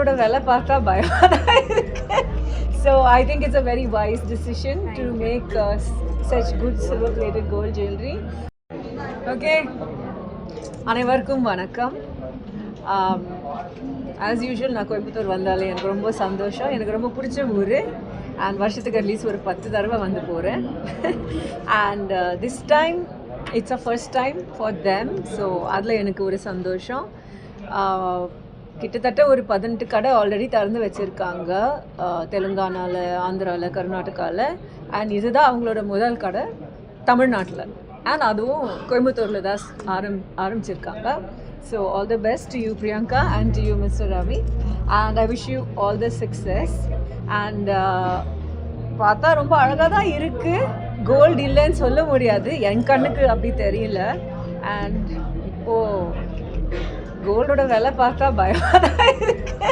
கோல்டோட விலை பார்த்தா பயமாக தான் so I think it's a very wise decision to make such good silver plated gold jewellery okay அனைவருக்கும் வணக்கம். ஆஸ் யூஷுவல் நான் கோயம்புத்தூர் வந்தாலே எனக்கு ரொம்ப சந்தோஷம். எனக்கு ரொம்ப பிடிச்ச ஊர். அண்ட் வருஷத்துக்கு அட்லீஸ்ட் ஒரு பத்து தடவை வந்து போகிறேன் and this time it's a first time for them so அதில் எனக்கு ஒரு சந்தோஷம். Uh, கிட்டத்தட்ட ஒரு பதினெட்டு கடை ஆல்ரெடி திறந்து வச்சுருக்காங்க தெலுங்கானாவில் ஆந்திராவில் கர்நாடகாவில் அண்ட் இதுதான் அவங்களோட முதல் கடை தமிழ்நாட்டில். அண்ட் அதுவும் கோயம்புத்தூரில் தான் ஆரம் ஆரம்பிச்சிருக்காங்க. So all the best you Priyanka and you mister Ravi and I wish you all the success and பார்த்தா ரொம்ப அழகாக தான் இருக்குது கோல்டு இல்லைன்னு சொல்ல முடியாது. என் கண்ணுக்கு அப்படி தெரியல. அண்ட் இப்போது கோல்டோட விலை பார்த்தா பயமாக தான் இருக்கு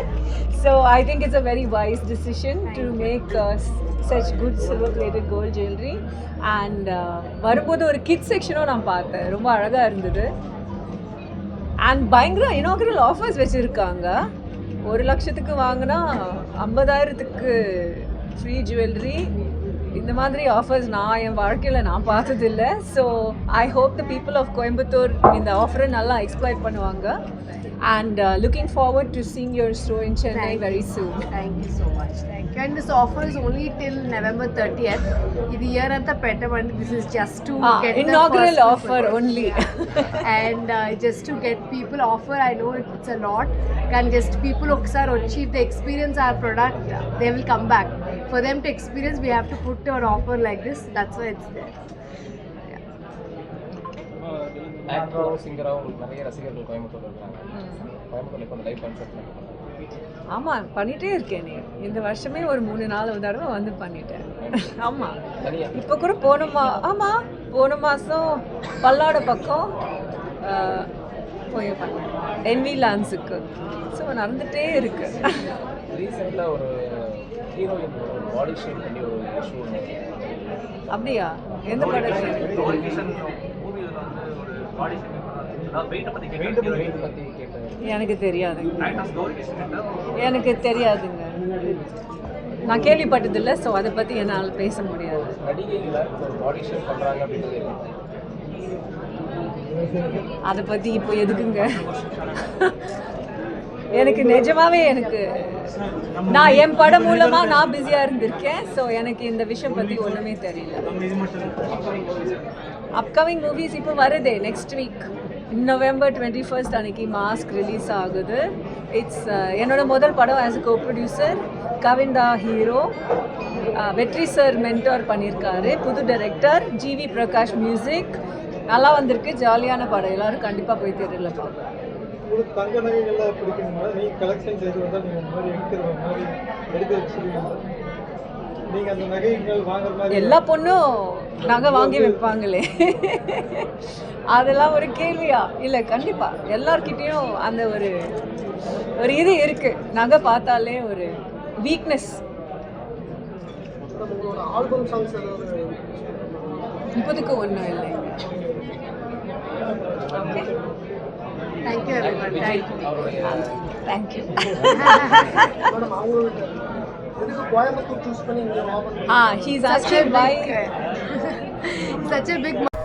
so I think it's a very wise decision to make such good silver plated gold jewellery and வரும்போது ஒரு கிட் செக்ஷனும் நான் பார்த்தேன். ரொம்ப அழகாக இருந்தது. அண்ட் பயங்கர இனாகரல் ஆஃபர்ஸ் வச்சுருக்காங்க. ஒரு லட்சத்துக்கு வாங்கினா ஐம்பதாயிரத்துக்கு ஃப்ரீ ஜுவல்லரி இந்த மாதிரி ஆஃபர்ஸ் நான் என் வாழ்க்கையில் நான் பார்த்ததில்லை so I hope the people of Coimbatore இந்த ஆஃபரை நல்லா எக்ஸ்ப்ளாய்ட் பண்ணுவாங்க and uh, looking forward to seeing your store in Chennai thank very soon. Thank you so much. Thank you. And this offer is only till November 30th. If year at the Petaman, this is just to ah, get inaugural offer only. Yeah. and uh, just to get people offer, I know it's a lot. And just people, if they experience our product, they will come back. for them to experience, we have to put an offer like this. That's why it's there. ஆக்டராகவும் சிங்கராகவும் ஆமாம் பண்ணிகிட்டே இருக்கேன் நீ. இந்த வருஷமே ஒரு மூணு நாலு தடவை வந்து பண்ணிட்டேன். ஆமாம் இப்போ கூட போன மா ஆமாம் போன மாதம் பல்லாட பக்கம் போய் பண்ணேன். என்வி லான்ஸுக்கு ஸோ நடந்துகிட்டே இருக்கு. ரீசெண்டாக ஒரு ஹீரோயின் பாடி ஷேப் பண்ணி ஒரு இஷ்யூ அப்படியா? எந்த பற்றி கேட்டேன். எனக்கு தெரியாதுங்க எனக்கு தெரியாதுங்க. நான் கேள்விப்பட்டதில்லை ஸோ அதை பற்றி என்னால் பேச முடியாது. பாடி அதை பற்றி இப்போ எதுக்குங்க? எனக்கு நிஜமாவே எனக்கு நான் என் படம் மூலமாக நான் பிஸியாக இருந்திருக்கேன். ஸோ எனக்கு இந்த விஷயம் பற்றி ஒன்றுமே தெரியல. அப்கமிங் மூவிஸ் இப்போ வருதே next week November twenty first அன்னைக்கு மாஸ்க் ரிலீஸ் ஆகுது. இட்ஸ் uh, என்னோட முதல் படம் as a co producer Kavinda hero Vetri sir mentor பண்ணியிருக்காரு புது டைரக்டர் ஜிவி பிரகாஷ் மியூசிக் நல்லா வந்திருக்கு. ஜாலியான படம். எல்லாரும் கண்டிப்பாக போய் தெரியல பார்க்கலாம். உங்களுக்கு தங்க நகைகள்லாம் பிடிக்கணும்னா நீங்கள் கலெக்ஷன் செய்து வந்தால் நீங்கள் இந்த மாதிரி எடுக்கிற மாதிரி எடுத்து வச்சுருக்கீங்க நீங்கள் அந்த நகைகள் வாங்குற மாதிரி எல்லா பொண்ணும் நகை வாங்கி வைப்பாங்களே. அதெல்லாம் ஒரு கேள்வியா? இல்லை கண்டிப்பாக எல்லார்கிட்டேயும் அந்த ஒரு ஒரு இது இருக்குது நகை பார்த்தாலே ஒரு வீக்னஸ் இப்போதைக்கு ஒன்றும் இல்லை okay thank you everyone. Thank you. Thank you. Ah, he's such a big such a big